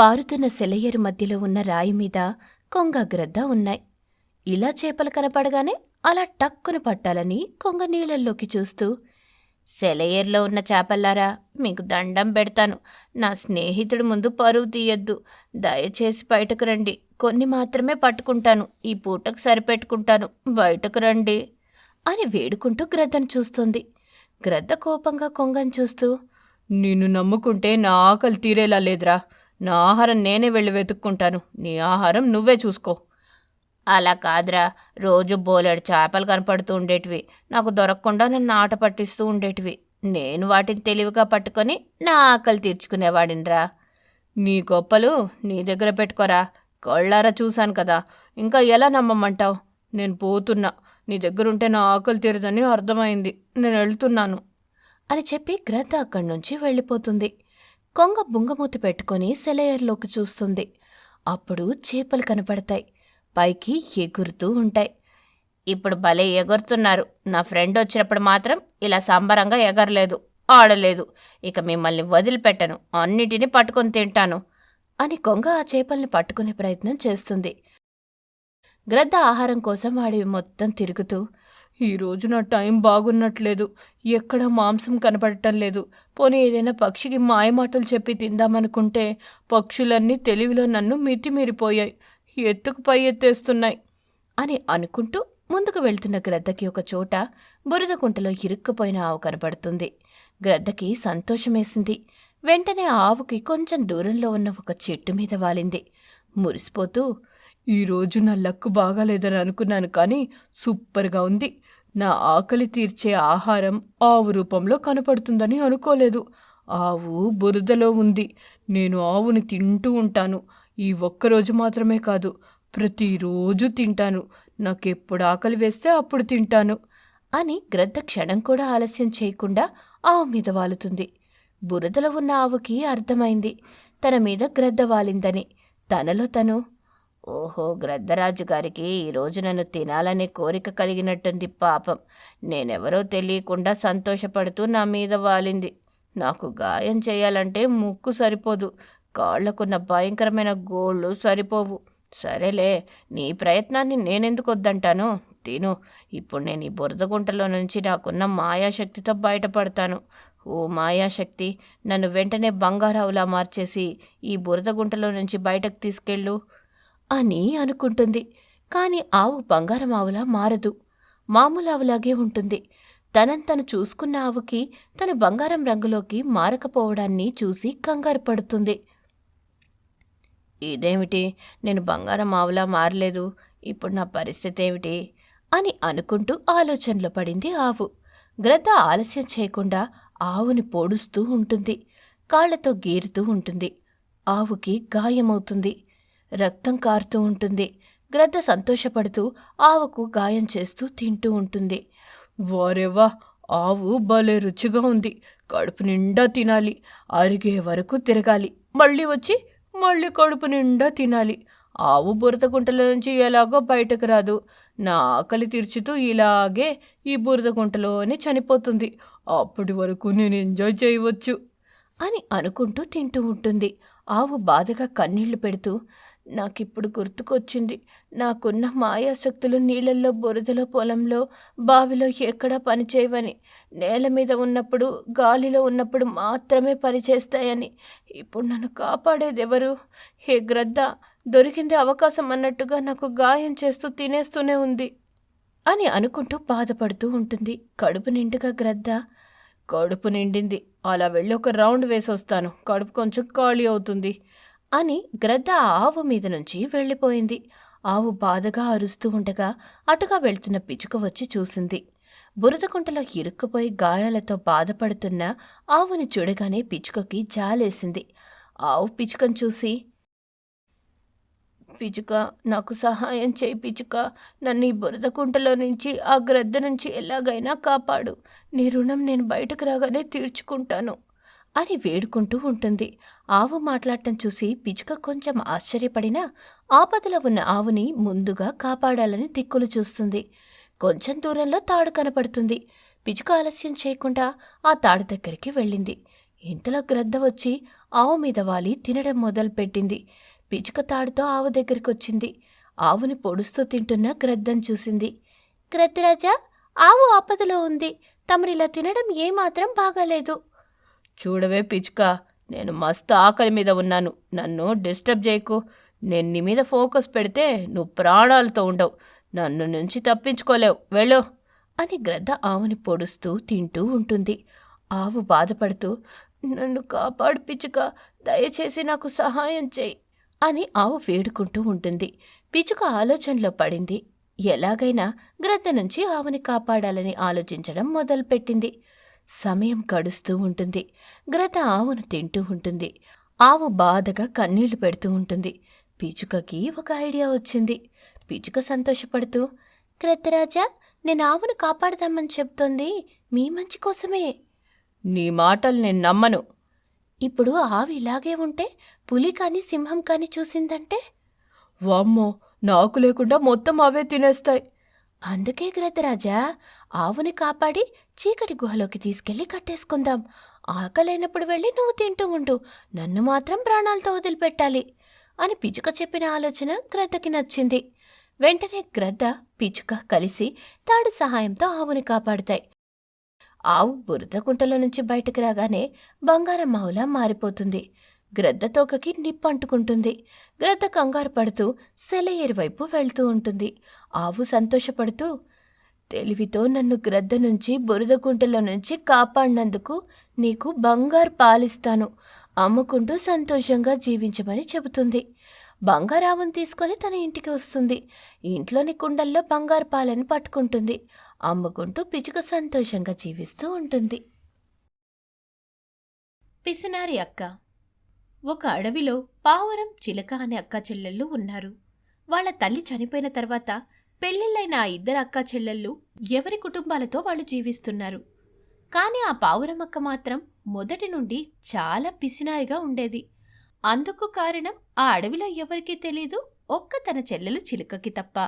పారుతున్న సెలయేరు మధ్యలో ఉన్న రాయి మీద కొంగ గ్రద్ద ఉన్నాయి. ఇలా చేపలు కనపడగానే అలా టక్కున పట్టాలని కొంగ నీళ్ళల్లోకి చూస్తూ సెలయేర్లో ఉన్న చేపల్లారా మీకు దండం పెడతాను. నా స్నేహితుడి ముందు పరువు తీయొద్దు. దయచేసి బయటకు రండి. కొన్ని మాత్రమే పట్టుకుంటాను. ఈ పూటకు సరిపెట్టుకుంటాను. బయటకు రండి. అని వేడుకుంటూ గ్రద్దను చూస్తుంది. గ్రద్ద కోపంగా కొంగను చూస్తూ నిన్ను నమ్ముకుంటే నా ఆకలి తీరేలా లేదురా. నా ఆహారం నేనే వెళ్ళి వెతుక్కుంటాను. నీ ఆహారం నువ్వే చూసుకో. అలా కాదురా. రోజు బోలెడు చేపలు కనపడుతూ ఉండేటివి. నాకు దొరకకుండా నన్ను ఆట పట్టిస్తూ ఉండేటివి. నేను వాటిని తెలివిగా పట్టుకొని నా ఆకలి తీర్చుకునేవాడినిరా. నీ గొప్పలు నీ దగ్గర పెట్టుకోరా. కళ్ళారా చూశాను కదా. ఇంకా ఎలా నమ్మమంటావు? నేను పోతున్నా. నీ దగ్గరుంటే నా ఆకలి తీరదని అర్థమైంది. నేను వెళ్తున్నాను. అని చెప్పి గ్రద్ద అక్కడి నుంచి వెళ్ళిపోతుంది. కొంగ బుంగమూతి పెట్టుకొని సెలయర్లోకి చూస్తుంది. అప్పుడు చేపలు కనపడతాయి. పైకి ఎగురుతూ ఉంటాయి. ఇప్పుడు భలే ఎగురుతున్నారు. నా ఫ్రెండ్ వచ్చినప్పుడు మాత్రం ఇలా సంబరంగా ఎగరలేదు ఆడలేదు. ఇక మిమ్మల్ని వదిలిపెట్టను. అన్నిటినీ పట్టుకొని తింటాను. అని కొంగ ఆ చేపల్ని పట్టుకునే ప్రయత్నం చేస్తుంది. గ్రద్ద ఆహారం కోసం వాడివి మొత్తం తిరుగుతూ ఈరోజు నా టైం బాగున్నట్లేదు. ఎక్కడ మాంసం కనపడటం లేదు. పోనీ ఏదైనా పక్షికి మాయమాటలు చెప్పి తిందామనుకుంటే పక్షులన్నీ తెలివిలో నన్ను మితిమీరిపోయాయి. ఎత్తుకు పై ఎత్తేస్తున్నాయి. అని అనుకుంటూ ముందుకు వెళ్తున్న గ్రద్దకి ఒక చోట బురద కుంటలో ఇరుక్కుపోయిన ఆవు కనపడుతుంది. గ్రద్దకి సంతోషమేసింది. వెంటనే ఆవుకి కొంచెం దూరంలో ఉన్న ఒక చెట్టు మీద వాలింది. మురిసిపోతూ ఈరోజు నా లక్కు బాగాలేదని అనుకున్నాను కానీ సూపర్గా ఉంది. నా ఆకలి తీర్చే ఆహారం ఆవు రూపంలో కనపడుతుందని అనుకోలేదు. ఆవు బురదలో ఉంది. నేను ఆవుని తింటూ ఉంటాను. ఈ ఒక్కరోజు మాత్రమే కాదు ప్రతిరోజు తింటాను. నాకెప్పుడు ఆకలి వేస్తే అప్పుడు తింటాను. అని గ్రద్ద క్షణం కూడా ఆలస్యం చేయకుండా ఆవు మీద వాలుతుంది. బురదలో ఉన్న ఆవుకి అర్థమైంది. తన మీద గ్రద్ద వాలిందని. తనలో తను ఓహో గ్రద్దరాజు గారికి ఈరోజు నన్ను తినాలనే కోరిక కలిగినట్టుంది పాపం. నేనెవరో తెలియకుండా సంతోషపడుతూ నా మీద వాలింది. నాకు గాయం చేయాలంటే ముక్కు సరిపోదు. కాళ్ళకున్న భయంకరమైన గోళ్ళు సరిపోవు. సరేలే నీ ప్రయత్నాన్ని నేనెందుకు వద్దంటాను తిను. ఇప్పుడు నేను ఈ బురద గుంటలో నుంచి నాకున్న మాయాశక్తితో బయటపడతాను. ఓ మాయాశక్తి నన్ను వెంటనే బంగారావులా మార్చేసి ఈ బురద గుంటలో నుంచి బయటకు తీసుకెళ్ళు. అని అనుకుంటుంది. కానీ ఆవు బంగారం ఆవులా మారదు. మామూలు ఆవులాగే ఉంటుంది. తనంతను చూసుకున్న ఆవుకి తను బంగారం రంగులోకి మారకపోవడాన్ని చూసి కంగారు పడుతుంది. ఇదేమిటి? నేను బంగారం ఆవులా మారలేదు. ఇప్పుడు నా పరిస్థితి ఏమిటి? అని అనుకుంటూ ఆలోచనలో పడింది ఆవు. గ్రద్ద ఆలస్యం చేయకుండా ఆవుని పొడుస్తూ ఉంటుంది. కాళ్ళతో గీరుతూ ఉంటుంది. ఆవుకి గాయమవుతుంది. రక్తం కారుతూ ఉంటుంది. గ్రద్ద సంతోషపడుతూ ఆవుకు గాయం చేస్తూ తింటూ ఉంటుంది. వారేవా ఆవు భలే రుచిగా ఉంది. కడుపు నిండా తినాలి. అరిగే వరకు తిరగాలి. మళ్ళీ వచ్చి మళ్ళీ కడుపు నిండా తినాలి. ఆవు బురద గుంటల నుంచి ఎలాగో బయటకు రాదు. నా ఆకలి తీర్చుతూ ఇలాగే ఈ బురద గుంటలోనే చనిపోతుంది. అప్పటి వరకు నేను ఎంజాయ్ చేయవచ్చు అని అనుకుంటూ తింటూ ఉంటుంది. ఆవు బాధగా కన్నీళ్ళు పెడుతూ నాకిప్పుడు గుర్తుకొచ్చింది. నాకున్న మాయాశక్తులు నీళ్ళల్లో బురదలో పొలంలో బావిలో ఎక్కడా పనిచేయవని. నేల మీద ఉన్నప్పుడు గాలిలో ఉన్నప్పుడు మాత్రమే పనిచేస్తాయని. ఇప్పుడు నన్ను కాపాడేదెవరు? హే గ్రద్ద దొరికింది అవకాశం అన్నట్టుగా నాకు గాయం చేస్తూ తినేస్తూనే ఉంది. అని అనుకుంటూ బాధపడుతూ ఉంటుంది. కడుపు నిండుగా గ్రద్ద. కడుపు నిండింది. అలా వెళ్ళి ఒక రౌండ్ వేసొస్తాను. కడుపు కొంచెం ఖాళీ అవుతుంది. అని గ్రద్ద ఆవు మీద నుంచి వెళ్ళిపోయింది. ఆవు బాధగా అరుస్తూ ఉండగా అటుగా వెళ్తున్న పిచుక వచ్చి చూసింది. బురదకుంటలో ఇరుక్కుపోయి గాయాలతో బాధపడుతున్న ఆవుని చూడగానే పిచుకకి జాలేసింది. ఆవు పిచుకను చూసి పిచుక నాకు సహాయం చేయి పిచుక నన్ను ఈ బురదకుంటలో నుంచి ఆ గ్రద్ద నుంచి ఎలాగైనా కాపాడు. నీ రుణం నేను బయటకు రాగానే తీర్చుకుంటాను. అని వేడుకుంటూ ఉంటుంది. ఆవు మాట్లాడటం చూసి పిచుక కొంచెం ఆశ్చర్యపడినా ఆపదలో ఉన్న ఆవుని ముందుగా కాపాడాలని దిక్కులు చూస్తుంది. కొంచెం దూరంలో తాడు కనపడుతుంది. పిచుక ఆలస్యం చేయకుండా ఆ తాడు దగ్గరికి వెళ్ళింది. ఇంతలో గ్రద్ద వచ్చి ఆవు మీద వాలి తినడం మొదలుపెట్టింది. పిచ్చుక తాడుతో ఆవు దగ్గరికి వచ్చింది. ఆవుని పొడుస్తూ తింటున్న గ్రద్దం చూసింది. గ్రద్దరాజా ఆవు ఆపదలో ఉంది. తమరిలా తినడం ఏమాత్రం బాగాలేదు. చూడవే పిచ్చుక నేను మస్తు ఆకలి మీద ఉన్నాను. నన్ను డిస్టర్బ్ చేయకు. నేను నీ మీద ఫోకస్ పెడితే నువ్వు ప్రాణాలతో ఉండవు. నన్ను నుంచి తప్పించుకోలేవు. వెళ్ళు. అని గ్రద్ద ఆవుని పొడుస్తూ తింటూ ఉంటుంది. ఆవు బాధపడుతూ నన్ను కాపాడు పిచ్చుక దయచేసి నాకు సహాయం చేయి అని ఆవు వేడుకుంటూ ఉంటుంది. పిచ్చుక ఆలోచనలో పడింది ఎలాగైనా గ్రద్ద నుంచి ఆవుని కాపాడాలని ఆలోచించడం మొదలుపెట్టింది. సమయం గడుస్తూ ఉంటుంది. గ్రత ఆవును తింటూ ఉంటుంది. ఆవు బాధగా కన్నీళ్ళు పెడుతూ ఉంటుంది. పిచ్చుకకి ఒక ఐడియా వచ్చింది. పిచ్చుక సంతోషపడుతూ క్రతరాజా నేను ఆవును కాపాడదామని చెప్తోంది. మీ మంచి కోసమే. నీ మాటలు నేను నమ్మను. ఇప్పుడు ఆవు ఇలాగే ఉంటే పులి కాని సింహం కాని చూసిందంటే? వామ్మో నాకు లేకుండా మొత్తం అవే తినేస్తాయి. అందుకే గ్రద్దరాజా ఆవుని కాపాడి చీకటి గుహలోకి తీసుకెళ్ళి కట్టేసుకుందాం. ఆకలైనప్పుడు వెళ్ళి నువ్వు తింటూ ఉండు. నన్ను మాత్రం ప్రాణాలతో వదిలిపెట్టాలి అని పిచ్చుక చెప్పిన ఆలోచన గ్రద్దకి నచ్చింది. వెంటనే గ్రద్ద పిచ్చుక కలిసి తాడు సహాయంతో ఆవుని కాపాడుతాయి. ఆవు బురద గుంటలో నుంచి బయటకు రాగానే బంగారం ఆవులా మారిపోతుంది. గ్రద్ద తోకకి నిప్పు అంటుకుంటుంది. గ్రద్ద కంగారు పడుతూ సెలయేరు వైపు వెళ్తూ ఉంటుంది. ఆవు సంతోషపడుతూ తెలివితో నన్ను గ్రద్ద నుంచి బురద గుంటలో నుంచి కాపాడినందుకు నీకు బంగారు పాలిస్తాను. అమ్ముకుంటూ సంతోషంగా జీవించమని చెబుతుంది. బంగారావును తీసుకొని తన ఇంటికి వస్తుంది. ఇంట్లోని కుండల్లో బంగారు పాలను పట్టుకుంటుంది. అమ్ముకుంటూ పిచుక సంతోషంగా జీవిస్తూ ఉంటుంది. పిసినారి అక్క ఒక అడవిలో పావురం చిలక అనే అక్క చెల్లెళ్ళు ఉన్నారు. వాళ్ళ తల్లి చనిపోయిన తర్వాత పెళ్ళిళ్ళైన ఆ ఇద్దరు అక్క చెల్లెళ్ళు ఎవరి కుటుంబాలతో వాళ్ళు జీవిస్తున్నారు. కానీ ఆ పావురం అక్క మాత్రం మొదటి నుండి చాలా పిసినారిగా ఉండేది. అందుకు కారణం ఆ అడవిలో ఎవరికీ తెలీదు ఒక్క తన చెల్లెలు చిలుకకి తప్ప.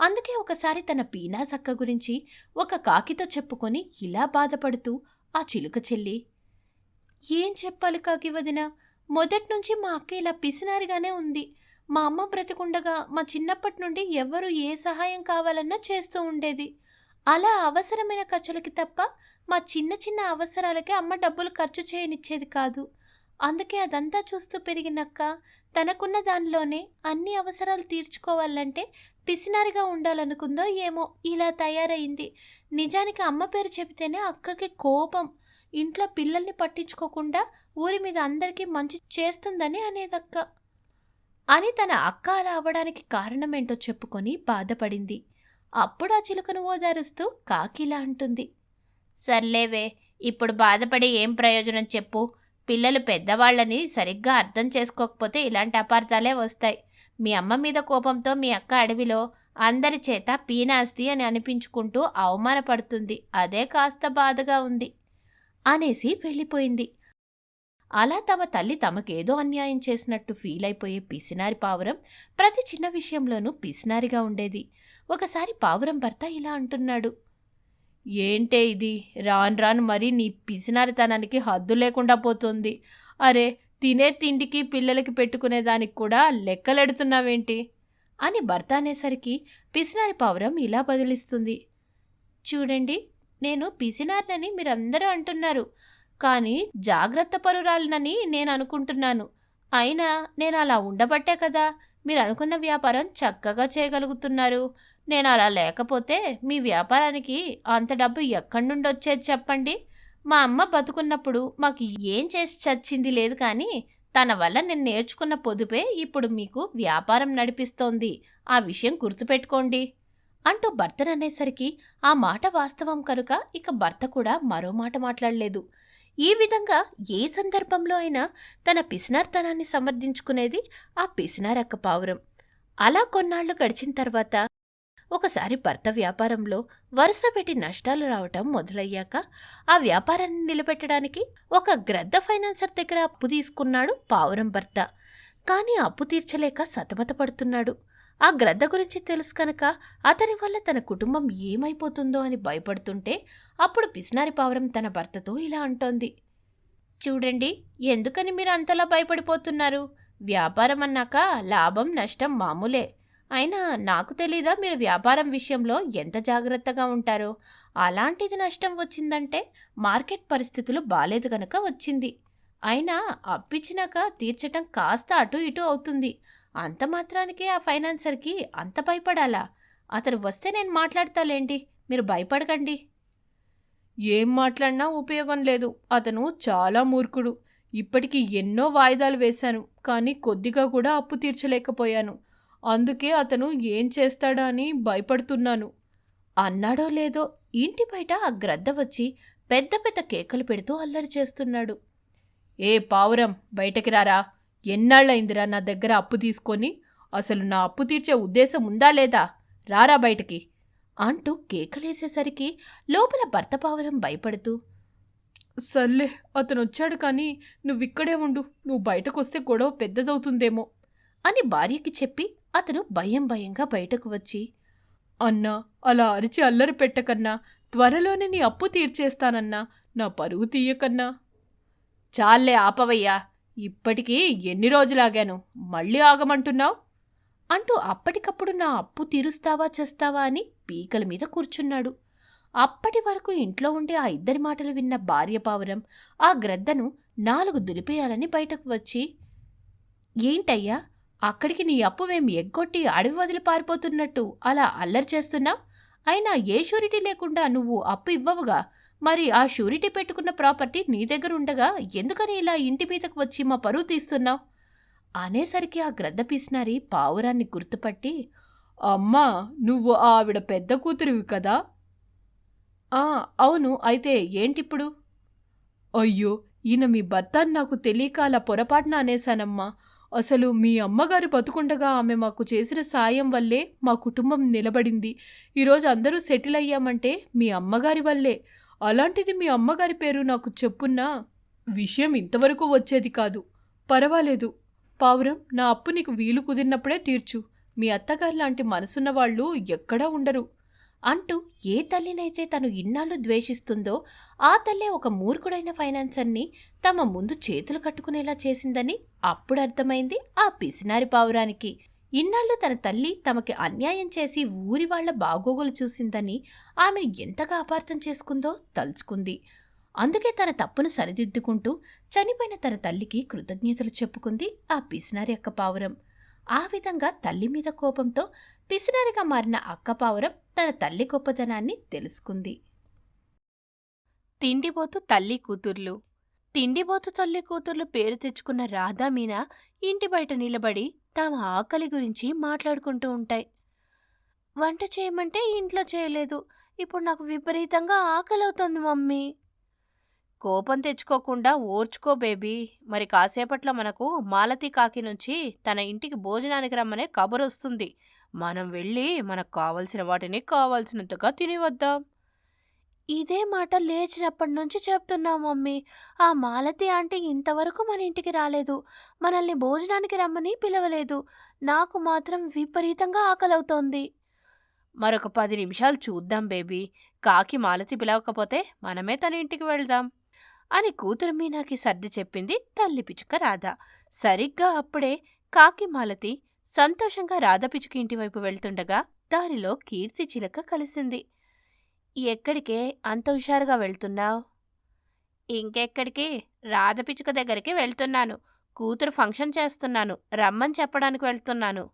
అందుకే ఒకసారి తన పీనాస్ అక్క గురించి ఒక కాకితో చెప్పుకొని ఇలా బాధపడుతూ ఆ చిలుక చెల్లి ఏం చెప్పాలి కాకి వదిన? మొదట్నుంచి మా అక్క ఇలా పిసినారిగానే ఉంది. మా అమ్మ బ్రతికుండగా మా చిన్నప్పటి నుండి ఎవ్వరు ఏ సహాయం కావాలన్నా చేస్తూ ఉండేది. అలా అవసరమైన ఖర్చులకి తప్ప మా చిన్న చిన్న అవసరాలకే అమ్మ డబ్బులు ఖర్చు చేయనిచ్చేది కాదు. అందుకే అదంతా చూస్తూ పెరిగినక్క తనకున్న దానిలోనే అన్ని అవసరాలు తీర్చుకోవాలంటే పిసినారిగా ఉండాలనుకుందో ఏమో ఇలా తయారైంది. నిజానికి అమ్మ పేరు చెబితేనే అక్కకి కోపం ఇంట్లో పిల్లల్ని పట్టించుకోకుండా ఊరి మీద అందరికీ మంచి చేస్తుందని అనేదక్క. అని తన అక్క అలా అవ్వడానికి కారణమేంటో చెప్పుకొని బాధపడింది. అప్పుడు ఆ చిలుకను ఓదారుస్తూ కాకిలా అంటుంది. సర్లేవే ఇప్పుడు బాధపడి ఏం ప్రయోజనం చెప్పు. పిల్లలు పెద్దవాళ్ళని సరిగ్గా అర్థం చేసుకోకపోతే ఇలాంటి అపార్థాలే వస్తాయి. మీ అమ్మ మీద కోపంతో మీ అక్క అడవిలో అందరి చేత పీనాస్తి అని అనిపించుకుంటూ అవమానపడుతుంది. అదే కాస్త బాధగా ఉంది. అనేసి వెళ్ళిపోయింది. అలా తమ తల్లి తమకేదో అన్యాయం చేసినట్టు ఫీల్ అయిపోయే పిసినారి పావురం ప్రతి చిన్న విషయంలోనూ పిసినారిగా ఉండేది. ఒకసారి పావురం భర్త ఇలా అంటున్నాడు. ఏంటే ఇది? రాను రాను మరి నీ పిసినారితనానికి హద్దు లేకుండా పోతుంది. అరే తినే తిండికి పిల్లలకి పెట్టుకునేదానికి కూడా లెక్కలెడుతున్నావేంటి? అని భర్త అనేసరికి పిసినారి పావురం ఇలా బదిలిస్తుంది. చూడండి నేను పిసినార్నని మీరందరూ అంటున్నారు. కానీ జాగ్రత్త పరురాలనని నేను అనుకుంటున్నాను అయినా నేను అలా ఉండబట్టే కదా మీరు అనుకున్న వ్యాపారం చక్కగా చేయగలుగుతున్నారు. నేను అలా లేకపోతే మీ వ్యాపారానికి అంత డబ్బు ఎక్కడి నుండి వచ్చేది చెప్పండి. మా అమ్మ బతుకున్నప్పుడు మాకు ఏం చేసి చచ్చింది లేదు కానీ తన వల్ల నేను నేర్చుకున్న పొదుపే ఇప్పుడు మీకు వ్యాపారం నడిపిస్తోంది. ఆ విషయం గుర్తుపెట్టుకోండి. అంటూ భర్తననేసరికి ఆ మాట వాస్తవం కనుక ఇక భర్త కూడా మరో మాట మాట్లాడలేదు. ఈ విధంగా ఏ సందర్భంలో అయినా తన పిసినార్తనాన్ని సమర్థించుకునేది ఆ పిసినారక్క పావురం. అలా కొన్నాళ్ళు గడిచిన తర్వాత ఒకసారి భర్త వ్యాపారంలో వరుస పెట్టి నష్టాలు రావటం మొదలయ్యాక ఆ వ్యాపారాన్ని నిలబెట్టడానికి ఒక గ్రద్ద ఫైనాన్సర్ దగ్గర అప్పు తీసుకున్నాడు పావురం భర్త. కానీ అప్పు తీర్చలేక సతమతపడుతున్నాడు. ఆ గ్రద్ద గురించి తెలుసు కనుక అతని వల్ల తన కుటుంబం ఏమైపోతుందో అని భయపడుతుంటే అప్పుడు పిసినారి పావురం తన భర్తతో ఇలా అంటోంది. చూడండి ఎందుకని మీరు అంతలా భయపడిపోతున్నారు? వ్యాపారం అన్నాక లాభం నష్టం మామూలే. అయినా నాకు తెలీదా మీరు వ్యాపారం విషయంలో ఎంత జాగ్రత్తగా ఉంటారో? అలాంటిది నష్టం వచ్చిందంటే మార్కెట్ పరిస్థితులు బాలేదు కనుక వచ్చింది. అయినా అప్పిచ్చినాక తీర్చటం కాస్త అటు ఇటు అవుతుంది. అంత మాత్రానికి ఆ ఫైనాన్సర్కి అంత భయపడాలా? అతను వస్తే నేను మాట్లాడతాలేండి మీరు భయపడకండి. ఏం మాట్లాడినా ఉపయోగం లేదు. అతను చాలా మూర్ఖుడు. ఇప్పటికి ఎన్నో వాయిదాలు వేశాను. కానీ కొద్దిగా కూడా అప్పు తీర్చలేకపోయాను. అందుకే అతను ఏం చేస్తాడా అని భయపడుతున్నాను. అన్నాడో లేదో ఇంటి బయట ఆ గ్రద్ద వచ్చి పెద్ద పెద్ద కేకలు పెడుతూ అల్లరి చేస్తున్నాడు. ఏ పావురం బయటకి రారా? ఎన్నాళ్ళైందిరా నా దగ్గర అప్పు తీసుకొని? అసలు నా అప్పు తీర్చే ఉద్దేశం ఉందా లేదా? రారా బయటికి. అంటూ కేకలేసేసరికి లోపల భర్త పావురం భయపడుతూ సర్లే అతను వచ్చాడు కానీ నువ్విక్కడే ఉండు నువ్వు బయటకొస్తే గొడవ పెద్దదవుతుందేమో అని భార్యకి చెప్పి అతను భయం భయంగా బయటకు వచ్చి అన్నా అలా అరిచి అల్లరి పెట్టకన్నా త్వరలోనే నీ అప్పు తీర్చేస్తానన్నా నా పరువు తీయకన్నా. చాలే ఆపవయ్యా ఇప్పటికీ ఎన్ని రోజులాగాను? మళ్ళీ ఆగమంటున్నావు? అంటూ అప్పటికప్పుడు నా అప్పు తీరుస్తావా చేస్తావా అని పీకల మీద కూర్చున్నాడు. అప్పటి వరకు ఇంట్లో ఉండే ఆ ఇద్దరి మాటలు విన్న భార్య పావురం ఆ గ్రద్దను నాలుగు దులిపేయాలని బయటకు వచ్చి ఏంటయ్యా అక్కడికి నీ అప్పు మేం ఎగ్గొట్టి అడవి వదిలి పారిపోతున్నట్టు అలా అల్లరి చేస్తున్నా అయినా ఏ షూరిటీ లేకుండా నువ్వు అప్పు ఇవ్వవుగా? మరి ఆ షూరిటీ పెట్టుకున్న ప్రాపర్టీ నీ దగ్గర ఉండగా ఎందుకని ఇలా ఇంటి మీదకు వచ్చి మా పరువు తీస్తున్నావు? అనేసరికి ఆ గ్రద్ద పీసినారి పావురాన్ని గుర్తుపట్టి అమ్మా నువ్వు ఆవిడ పెద్ద కూతురివి కదా? ఆ అవును. అయితే ఏంటిప్పుడు? అయ్యో ఈయన మీ భర్త అని నాకు తెలియక అలా పొరపాటున అనేశానమ్మా. అసలు మీ అమ్మగారు బతుకుండగా ఆమె మాకు చేసిన సాయం వల్లే మా కుటుంబం నిలబడింది. ఈరోజు అందరూ సెటిల్ అయ్యామంటే మీ అమ్మగారి వల్లే. అలాంటిది మీ అమ్మగారి పేరు నాకు చెప్పున్నా విషయం ఇంతవరకు వచ్చేది కాదు. పర్వాలేదు. పావురం నా అప్పు నీకు వీలు కుదిరినప్పుడే తీర్చు. మీ అత్తగారు లాంటి మనసున్న వాళ్ళు ఎక్కడా ఉండరు. అంటూ ఏ తల్లినైతే తను ఇన్నాళ్ళు ద్వేషిస్తుందో ఆ తల్లే ఒక మూర్ఖుడైన ఫైనాన్సర్ని తమ ముందు చేతులు కట్టుకునేలా చేసిందని అప్పుడు అర్థమైంది ఆ పిసినారి పావురానికి. ఇన్నాళ్ళు తన తల్లి తమకి అన్యాయం చేసి ఊరి వాళ్ళ బాగోగులు చూసిందని ఆమెను ఎంతగా అపార్థం చేసుకుందో తలుచుకుంది. అందుకే తన తప్పును సరిదిద్దుకుంటూ చనిపోయిన తన తల్లికి కృతజ్ఞతలు చెప్పుకుంది ఆ పిసినారి అక్క పావురం. ఆ విధంగా తల్లి మీద కోపంతో పిసినారిగా మారిన అక్క పావురం తన తల్లి గొప్పతనాన్ని తెలుసుకుంది. తిండిపోతు తల్లి కూతుర్లు. తిండిపోతు తల్లి కూతుర్లు పేరు తెచ్చుకున్న రాధా మీనా ఇంటి బయట నిలబడి తమ ఆకలి గురించి మాట్లాడుకుంటూ ఉంటాయి. వంట చేయమంటే ఇంట్లో చేయలేదు. ఇప్పుడు నాకు విపరీతంగా ఆకలి అవుతుంది మమ్మీ. కోపం తెచ్చుకోకుండా ఓర్చుకో బేబీ. మరి కాసేపట్లో మనకు మాలతి కాకి నుంచి తన ఇంటికి భోజనానికి రమ్మనే కబురు వస్తుంది మనం వెళ్ళి మనకు కావలసిన వాటిని కావాల్సినంతగా తిని వద్దాం. ఇదే మాట లేచినప్పటి నుంచి చెప్తున్నాం మమ్మీ. ఆ మాలతి ఆంటీ ఇంతవరకు మన ఇంటికి రాలేదు. మనల్ని భోజనానికి రమ్మని పిలవలేదు. నాకు మాత్రం విపరీతంగా ఆకలవుతోంది. మరొక పది నిమిషాలు చూద్దాం బేబీ. కాకి మాలతి పిలవకపోతే మనమే తన ఇంటికి వెళ్దాం. అని కూతురు మీనాకి సర్ది చెప్పింది తల్లి పిచుక రాధ. సరిగ్గా అప్పుడే కాకి మాలతి సంతోషంగా రాధ పిచుక ఇంటి వైపు వెళ్తుండగా దారిలో కీర్తి చిలక కలిసింది. ఎక్కడికే? అంత హుషారుగా వెళ్తున్నావు? ఇంకెక్కడికి? రాధ దగ్గరికి వెళ్తున్నాను. కూతురు ఫంక్షన్ చేస్తున్నాను. రమ్మని చెప్పడానికి వెళ్తున్నాను.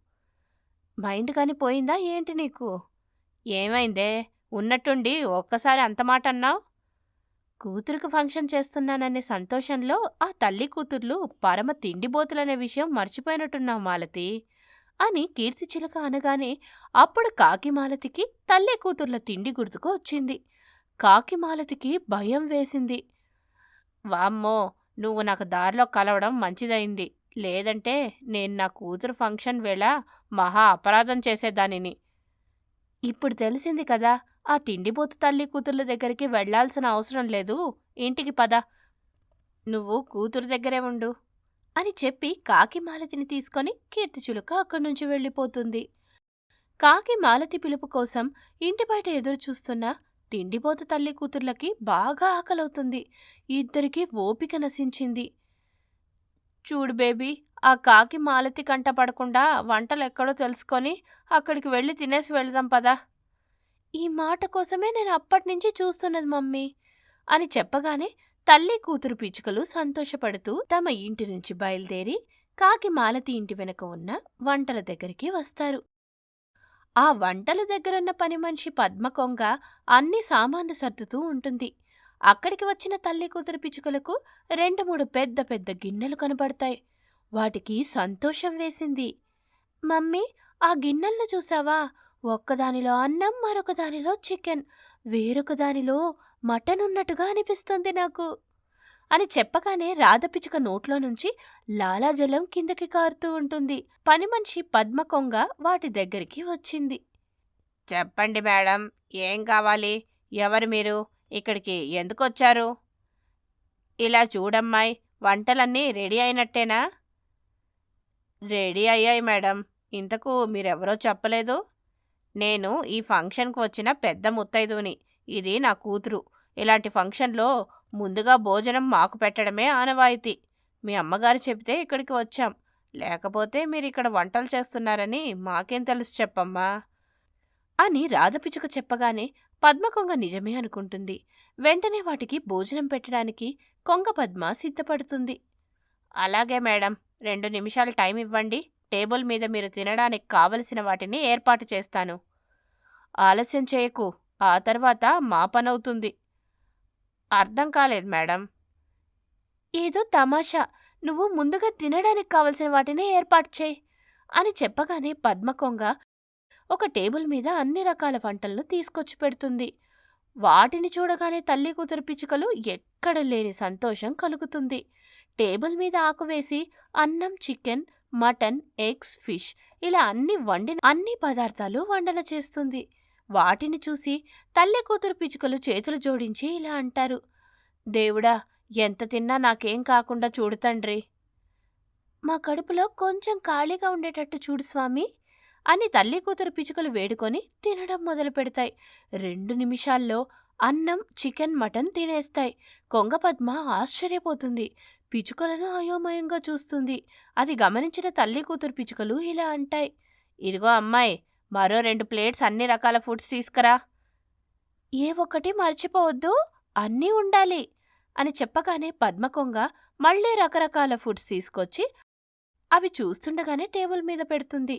మైండ్ కానీ పోయిందా ఏంటి నీకు? ఏమైందే? ఉన్నట్టుండి ఒక్కసారి అంత మాట అన్నావు కూతురికి ఫంక్షన్ చేస్తున్నాననే సంతోషంలో ఆ తల్లి కూతుర్లు పరమ తిండిబోతులనే విషయం మర్చిపోయినట్టున్నావు మాలతి. అని కీర్తిచిలక అనగానే అప్పుడు కాకిమాలతికి తల్లి కూతుర్ల తిండి గుర్తుకు వచ్చింది. కాకిమాలతికి భయం వేసింది. వామ్మో! నువ్వు నాకు దారిలో కలవడం మంచిదైంది. లేదంటే నేను నా కూతురు ఫంక్షన్ వేళ మహా అపరాధం చేసేదానిని. ఇప్పుడు తెలిసింది కదా! ఆ తిండిపోతు తల్లి కూతుర్ల దగ్గరికి వెళ్ళాల్సిన అవసరం లేదు. ఇంటికి పద. నువ్వు కూతురు దగ్గరే ఉండు. అని చెప్పి కాకి మాలతిని తీసుకొని కీర్తిచులుక అక్కడి నుంచి వెళ్ళిపోతుంది. కాకి మాలతి పిలుపు కోసం ఇంటి బయట ఎదురు చూస్తున్న తిండిపోతు తల్లి కూతుర్లకి బాగా ఆకలవుతుంది. ఇద్దరికీ ఓపిక నశించింది. చూడు బేబీ ఆ కాకి మాలతి కంట పడకుండా వంటలు ఎక్కడో తెలుసుకొని అక్కడికి వెళ్ళి తినేసి వెళదాం పదా. ఈ మాట కోసమే నేను అప్పటి నుంచి చూస్తున్నది మమ్మీ అని చెప్పగానే తల్లి కూతురు పిచ్చుకలు సంతోషపడుతూ తమ ఇంటి నుంచి బయలుదేరి కాకి మాలతి ఇంటి వెనక ఉన్న వంటల దగ్గరికి వస్తారు. ఆ వంటల దగ్గరున్న పని మనిషి పద్మకొంగ అన్ని సామాన్లు సర్దుతూ ఉంటుంది. అక్కడికి వచ్చిన తల్లి కూతురు పిచ్చుకలకు రెండు మూడు పెద్ద పెద్ద గిన్నెలు కనబడతాయి. వాటికి సంతోషం వేసింది. మమ్మీ ఆ గిన్నెలను చూసావా? ఒక్కదానిలో అన్నం మరొక దానిలో చికెన్. వేరొక దానిలో మటన్ ఉన్నట్టుగా అనిపిస్తుంది నాకు. అని చెప్పగానే రాధపిచ్చుక నోట్లో నుంచి లాలాజలం కిందకి కారుతూ ఉంటుంది. పని మనిషి పద్మకొంగ వాటి దగ్గరికి వచ్చింది. చెప్పండి మేడం ఏం కావాలి? ఎవరు మీరు? ఇక్కడికి ఎందుకు వచ్చారు? ఇలా చూడమ్మాయి వంటలన్నీ రెడీ అయినట్టేనా? రెడీ అయ్యాయి మేడం. ఇంతకు మీరెవరో చెప్పలేదు. నేను ఈ ఫంక్షన్కు వచ్చిన పెద్ద ముత్తైదుని ఇది నా కూతురు. ఇలాంటి ఫంక్షన్లో ముందుగా భోజనం మాకు పెట్టడమే ఆనవాయితీ. మీ అమ్మగారు చెబితే ఇక్కడికి వచ్చాం. లేకపోతే మీరు ఇక్కడ వంటలు చేస్తున్నారని మాకేం తెలుసు చెప్పమ్మా. అని రాధపిచుక చెప్పగానే పద్మకొంగ నిజమే అనుకుంటుంది. వెంటనే వాటికి భోజనం పెట్టడానికి కొంగ పద్మ సిద్ధపడుతుంది. అలాగే మేడం రెండు నిమిషాలు టైం ఇవ్వండి. టేబుల్ మీద మీరు తినడానికి కావలసిన వాటిని ఏర్పాటు చేస్తాను. ఆలస్యం చేయకు. ఆ తర్వాత మా పనవుతుంది. అర్థం కాలేదు మేడం. ఏదో తమాషా. నువ్వు ముందుగా తినడానికి కావలసిన వాటిని ఏర్పాటు చేయి అని చెప్పగానే పద్మకొంగ ఒక టేబుల్ మీద అన్ని రకాల వంటలను తీసుకొచ్చి పెడుతుంది. వాటిని చూడగానే తల్లి కూతురు పిచ్చుకలు ఎక్కడ లేని సంతోషం కలుగుతుంది. టేబుల్ మీద ఆకు వేసి అన్నం చికెన్ మటన్ ఎగ్స్ ఫిష్ ఇలా అన్ని వండిన అన్ని పదార్థాలు వండన చేస్తుంది. వాటిని చూసి తల్లి కూతురు పిచ్చుకలు చేతులు జోడించి ఇలా అంటారు. దేవుడా ఎంత తిన్నా నాకేం కాకుండా చూడు తండ్రి. మా కడుపులో కొంచెం ఖాళీగా ఉండేటట్టు చూడు స్వామి అని తల్లి కూతురు పిచ్చుకలు వేడుకొని తినడం మొదలు పెడతాయి. రెండు నిమిషాల్లో అన్నం చికెన్ మటన్ తినేస్తాయి. కొంగ పద్మ ఆశ్చర్యపోతుంది. పిచ్చుకలను అయోమయంగా చూస్తుంది. అది గమనించిన తల్లి కూతురు పిచ్చుకలు ఇలా అంటాయి. ఇదిగో అమ్మాయి మరో రెండు ప్లేట్స్ అన్ని రకాల ఫుడ్స్ తీసుకురా. ఏ ఒక్కటి మర్చిపోవద్దు అన్నీ ఉండాలి అని చెప్పగానే పద్మకొంగ మళ్ళీ రకరకాల ఫుడ్స్ తీసుకొచ్చి అవి చూస్తుండగానే టేబుల్ మీద పెడుతుంది.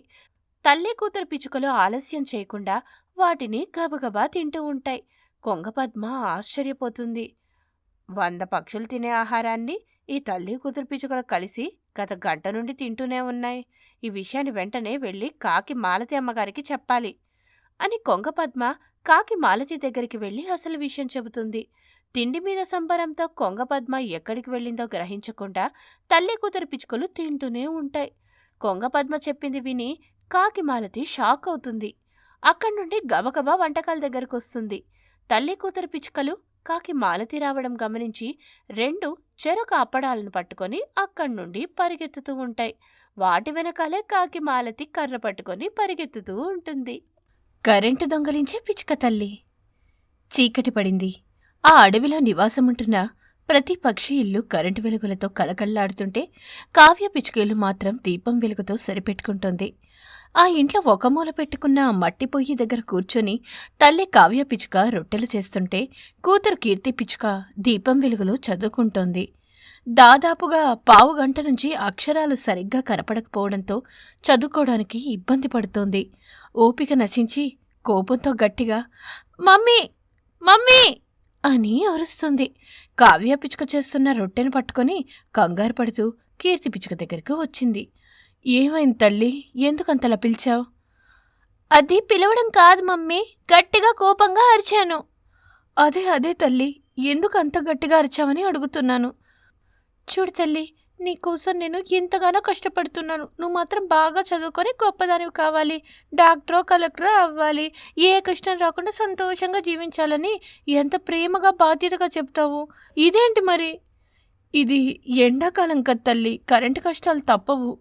తల్లి కూతురు పిచ్చుకలు ఆలస్యం చేయకుండా వాటిని గబగబా తింటూ ఉంటాయి. కొంగ పద్మ ఆశ్చర్యపోతుంది. వంద పక్షులు తినే ఆహారాన్ని ఈ తల్లి కూతురు పిచ్చుకలు కలిసి గత గంట నుండి తింటూనే ఉన్నాయి. ఈ విషయాన్ని వెంటనే వెళ్ళి కాకి మాలతి అమ్మగారికి చెప్పాలి. అని కొంగ పద్మ కాకి మాలతి దగ్గరికి వెళ్ళి అసలు విషయం చెబుతుంది. తిండి మీద సంబరంతో కొంగ పద్మ ఎక్కడికి వెళ్ళిందో గ్రహించకుండా తల్లి కూతురు పిచ్చుకలు తింటూనే ఉంటాయి. కొంగ పద్మ చెప్పింది విని కాకి మాలతి షాక్ అవుతుంది. అక్కడి నుండి గబగబా వంటకాల దగ్గరకు వస్తుంది. తల్లి కూతురు పిచ్చుకలు కాకి మాలతి రావడం గమనించి రెండు చెరొక అప్పడాలను పట్టుకొని అక్కడి నుండి పరిగెత్తుతూ ఉంటాయి. వాటి వెనకాలే కాకి మాలతి కర్ర పట్టుకొని పరిగెత్తుతూ ఉంటుంది. కరెంటు దొంగలించే పిచ్చుక తల్లి. చీకటి పడింది. ఆ అడవిలో నివాసముంటున్న ప్రతి పక్షి ఇల్లు కరెంటు వెలుగులతో కలకల్లాడుతుంటే కావ్య పిచ్చుకలు మాత్రం దీపం వెలుగుతో సరిపెట్టుకుంటోంది. ఆ ఇంట్లో ఒక మూల పెట్టుకున్న మట్టి పొయ్యి దగ్గర కూర్చొని తల్లి కావ్య పిచ్చుక రొట్టెలు చేస్తుంటే కూతురు కీర్తి పిచ్చుక దీపం వెలుగులో చదువుకుంటోంది. దాదాపుగా పావు గంట నుంచి అక్షరాలు సరిగ్గా కనపడకపోవడంతో చదువుకోవడానికి ఇబ్బంది పడుతోంది. ఓపిక నశించి కోపంతో గట్టిగా మమ్మీ! మమ్మీ! అని అరుస్తుంది. కావ్య పిచ్చుక చేస్తున్న రొట్టెను పట్టుకొని కంగారు పడుతూ కీర్తి పిచ్చుక దగ్గరకు వచ్చింది. ఏమైంది తల్లి? ఎందుకంతలా పిలిచావు? అది పిలవడం కాదు మమ్మీ. గట్టిగా కోపంగా అరిచాను. అదే అదే తల్లి. ఎందుకు అంత గట్టిగా అరిచావని అడుగుతున్నాను. చూడు తల్లి నీకోసం నేను ఎంతగానో కష్టపడుతున్నాను. నువ్వు మాత్రం బాగా చదువుకొని గొప్పదానివి కావాలి. డాక్టరో కలెక్టరో అవ్వాలి. ఏ కష్టం రాకుండా సంతోషంగా జీవించాలని ఎంత ప్రేమగా బాధ్యతగా చెప్తావు? ఇదేంటి మరి? ఇది ఎండాకాలం కదా తల్లి కరెంటు కష్టాలు తప్పవు.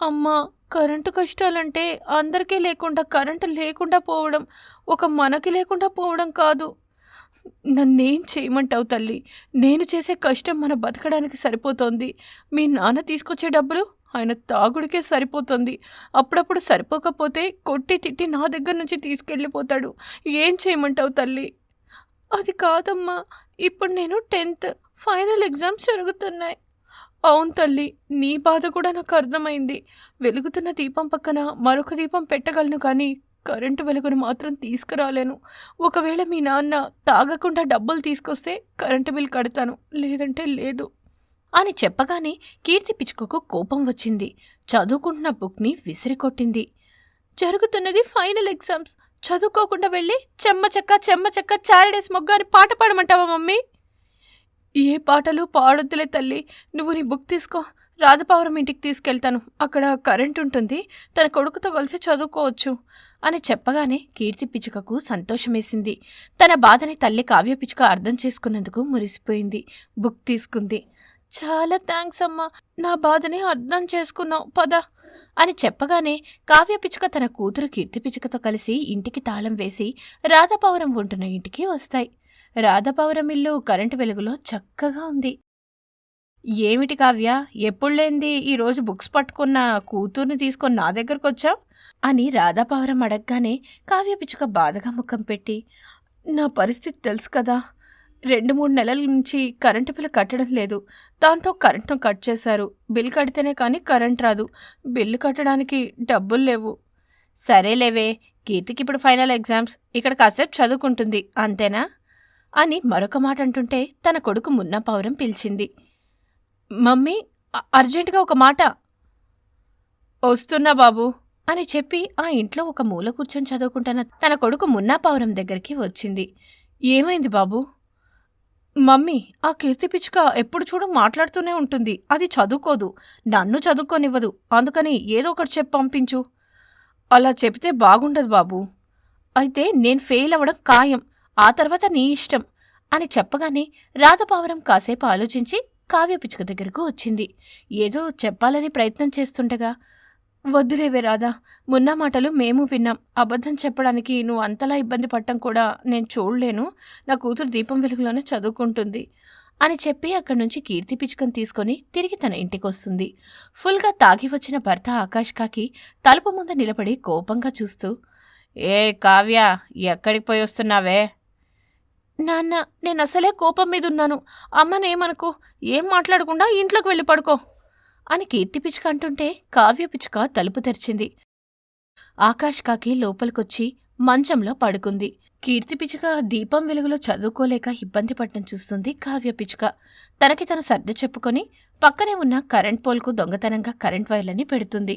అమ్మా కరెంటు కష్టాలంటే అందరికీ లేకుండా కరెంటు లేకుండా పోవడం ఒక మనకి లేకుండా పోవడం కాదు. నన్నేం చేయమంటావు తల్లి? నేను చేసే కష్టం మన బతకడానికి సరిపోతోంది. మీ నాన్న తీసుకొచ్చే డబ్బులు ఆయన తాగుడికే సరిపోతుంది. అప్పుడప్పుడు సరిపోకపోతే కొట్టి తిట్టి నా దగ్గర నుంచి తీసుకెళ్ళిపోతాడు. ఏం చేయమంటావు తల్లి? అది కాదమ్మా. ఇప్పుడు నేను టెన్త్ ఫైనల్ ఎగ్జామ్స్ జరుగుతున్నాయి. అవును తల్లి నీ బాధ కూడా నాకు అర్థమైంది. వెలుగుతున్న దీపం పక్కన మరొక దీపం పెట్టగలను కానీ కరెంటు వెలుగును మాత్రం తీసుకురాలేను. ఒకవేళ మీ నాన్న తాగకుండా డబ్బులు తీసుకొస్తే కరెంటు బిల్ కడతాను. లేదంటే లేదు. అని చెప్పగానే కీర్తి పిచ్చుకకు కోపం వచ్చింది. చదువుకుంటున్న బుక్ని విసిరికొట్టింది. జరుగుతున్నది ఫైనల్ ఎగ్జామ్స్. చదువుకోకుండా వెళ్ళి చెమ్మ చెక్క చెమ్మ చెక్క మొగ్గ అని పాట పాడమంటావా మమ్మీ? ఏ పాటలు పాడొద్దులే తల్లి. నువ్వు నీ బుక్ తీసుకో. రాధపావరం ఇంటికి తీసుకెళ్తాను. అక్కడ కరెంట్ ఉంటుంది. తన కొడుకుతో కలిసి చదువుకోవచ్చు. అని చెప్పగానే కీర్తి పిచ్చుకకు సంతోషమేసింది. తన బాధని తల్లి కావ్య పిచ్చుక అర్థం చేసుకున్నందుకు మురిసిపోయింది. బుక్ తీసుకుంది. చాలా థ్యాంక్స్ అమ్మా. నా బాధని అర్థం చేసుకున్నావు. పద అని చెప్పగానే కావ్య పిచ్చుక తన కూతురు కీర్తి పిచ్చుకతో కలిసి ఇంటికి తాళం వేసి రాధపౌరం ఉంటున్న ఇంటికి వస్తాయి. రాధపౌరం ఇల్లు కరెంటు వెలుగులో చక్కగా ఉంది. ఏమిటి కావ్య? ఎప్పుడు లేంది ఈరోజు బుక్స్ పట్టుకున్న కూతుర్ని తీసుకొని నా దగ్గరకు వచ్చావు అని రాధాపౌరం అడగగానే కావ్య పిచ్చుక బాధగా ముఖం పెట్టి నా పరిస్థితి తెలుసు కదా. రెండు మూడు నెలల నుంచి కరెంటు బిల్లు కట్టడం లేదు. దాంతో కరెంట్ను కట్ చేశారు. బిల్ కడితేనే కానీ కరెంట్ రాదు. బిల్లు కట్టడానికి డబ్బులు లేవు. సరేలేవే కీర్తికి ఇప్పుడు ఫైనల్ ఎగ్జామ్స్. ఇక్కడ కాసేపు చదువుకుంటుంది. అంతేనా? అని మరొక మాట అంటుంటే తన కొడుకు మున్న పౌరం పిలిచింది. మమ్మీ అర్జెంటుగా ఒక మాట. వస్తున్నా బాబు. అని చెప్పి ఆ ఇంట్లో ఒక మూల కూర్చొని చదువుకుంటున్న తన కొడుకు మున్నా పౌరం దగ్గరికి వచ్చింది. ఏమైంది బాబు? మమ్మీ ఆ కీర్తి పిచ్చుక ఎప్పుడు చూడు మాట్లాడుతూనే ఉంటుంది. అది చదువుకోదు. నన్ను చదువుకోనివ్వదు. అందుకని ఏదో ఒకటి చెప్పి పంపించు. అలా చెప్తే బాగుండదు బాబు. అయితే నేను ఫెయిల్ అవ్వడం ఖాయం. ఆ తర్వాత నీ ఇష్టం అని చెప్పగానే రాధపావరం కాసేపు ఆలోచించి కావ్య పిచ్చుక దగ్గరకు వచ్చింది. ఏదో చెప్పాలని ప్రయత్నం చేస్తుండగా వద్దులేవే రాదా మున్న మాటలు మేము విన్నాం. అబద్ధం చెప్పడానికి నువ్వు అంతలా ఇబ్బంది పడటం కూడా నేను చూడలేను. నా కూతురు దీపం వెలుగులోనే చదువుకుంటుంది అని చెప్పి అక్కడి నుంచి కీర్తి పిచ్చుకను తీసుకొని తిరిగి తన ఇంటికి వస్తుంది ఫుల్గా తాగి వచ్చిన భర్త ఆకాష్ కాకి తలుపు ముందు నిలబడి కోపంగా చూస్తూ ఏ కావ్య ఎక్కడికి పోయి వస్తున్నావే? నాన్న నేను అసలే కోపం మీద ఉన్నాను అమ్మనేమనుకో? ఏం మాట్లాడకుండా ఇంట్లోకి వెళ్ళి పడుకో. అని కీర్తి పిచ్చుక అంటుంటే కావ్యపిచ్చుక తలుపు తెరిచింది. ఆకాష్ కాకి లోపలికొచ్చి మంచంలో పడుకుంది. కీర్తి పిచ్చుక దీపం వెలుగులో చదువుకోలేక ఇబ్బంది పడటం చూస్తుంది కావ్యపిచ్చుక తనకి తను సర్ది చెప్పుకొని పక్కనే ఉన్న కరెంట్ పోల్కు దొంగతనంగా కరెంట్ వైర్లని పెడుతుంది.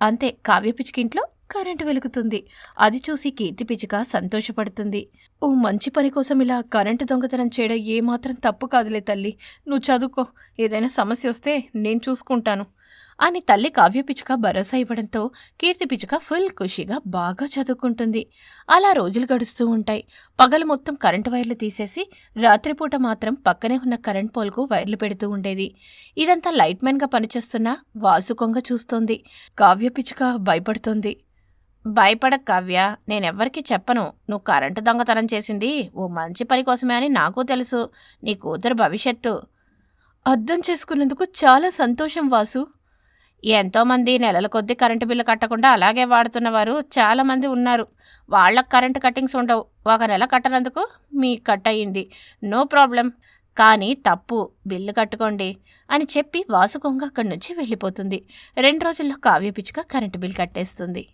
అంతే కావ్యపిచ్చుక ఇంట్లో కరెంటు వెలుగుతుంది. అది చూసి కీర్తి పిచ్చుక సంతోషపడుతుంది. ఓ మంచి పని కోసం ఇలా కరెంటు దొంగతనం చేయడం ఏమాత్రం తప్పు కాదులే తల్లి. నువ్వు చదువుకో. ఏదైనా సమస్య వస్తే నేను చూసుకుంటాను. అని తల్లి కావ్య పిచ్చుక భరోసా ఇవ్వడంతో కీర్తి పిచ్చుక ఫుల్ ఖుషిగా బాగా చదువుకుంటుంది. అలా రోజులు గడుస్తూ ఉంటాయి. పగలు మొత్తం కరెంటు వైర్లు తీసేసి రాత్రిపూట మాత్రం పక్కనే ఉన్న కరెంట్ పోల్కు వైర్లు పెడుతూ ఉండేది. ఇదంతా లైట్మెన్గా పనిచేస్తున్న వాసుకొంగ చూస్తోంది. కావ్య పిచ్చుక భయపడుతోంది. భయపడక కావ్య నేనెవ్వరికీ చెప్పను. నువ్వు కరెంటు దొంగతనం చేసింది. ఓ మంచి పని కోసమే అని నాకు తెలుసు. నీ కూతురు భవిష్యత్తు. అర్థం చేసుకున్నందుకు చాలా సంతోషం వాసు. ఎంతోమంది నెలల కొద్దీ కరెంటు బిల్లు కట్టకుండా అలాగే వాడుతున్నవారు చాలామంది ఉన్నారు. వాళ్ళకి కరెంటు కట్టింగ్స్ ఉండవు. ఒక నెల కట్టనందుకు మీ కట్ అయ్యింది. No problem. కానీ తప్పు. బిల్లు కట్టుకోండి అని చెప్పి వాసుకొంగ అక్కడి నుంచి వెళ్ళిపోతుంది. రెండు రోజుల్లో కావ్య పిచ్చుక కరెంటు బిల్ కట్టేస్తుంది.